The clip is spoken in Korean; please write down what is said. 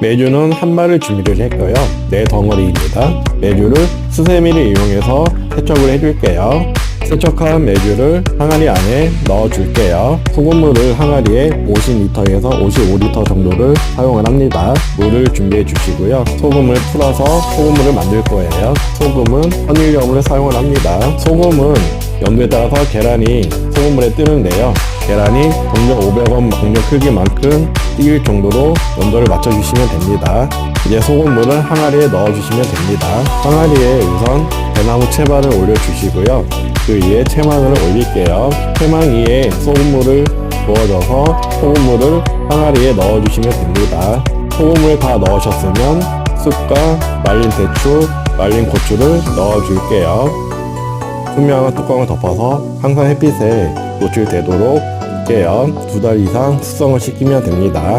메뉴는 한 마를 준비를 했고요. 네 덩어리입니다. 메뉴를 수세미를 이용해서 세척을 해줄게요. 세척한 메뉴를 항아리 안에 넣어줄게요. 소금물을 항아리에 50리터에서 55리터 정도를 사용을 합니다. 물을 준비해 주시고요. 소금을 풀어서 소금물을 만들 거예요. 소금은 선일염을 사용을 합니다. 소금은 염도에 따라서 계란이 소금물에 뜨는데요. 계란이 동력 500원 동력 크기만큼 띄일 정도로 온도를 맞춰주시면 됩니다. 이제 소금물을 항아리에 넣어주시면 됩니다. 항아리에 우선 대나무 채반을 올려주시고요. 그 위에 채망을 올릴게요. 채망 위에 소금물을 부어줘서 소금물을 항아리에 넣어주시면 됩니다. 소금물 다 넣으셨으면 쑥과 말린 대추, 말린 고추를 넣어줄게요. 투명한 뚜껑을 덮어서 항상 햇빛에 노출되도록 할게요. 두 달 이상 숙성을 시키면 됩니다.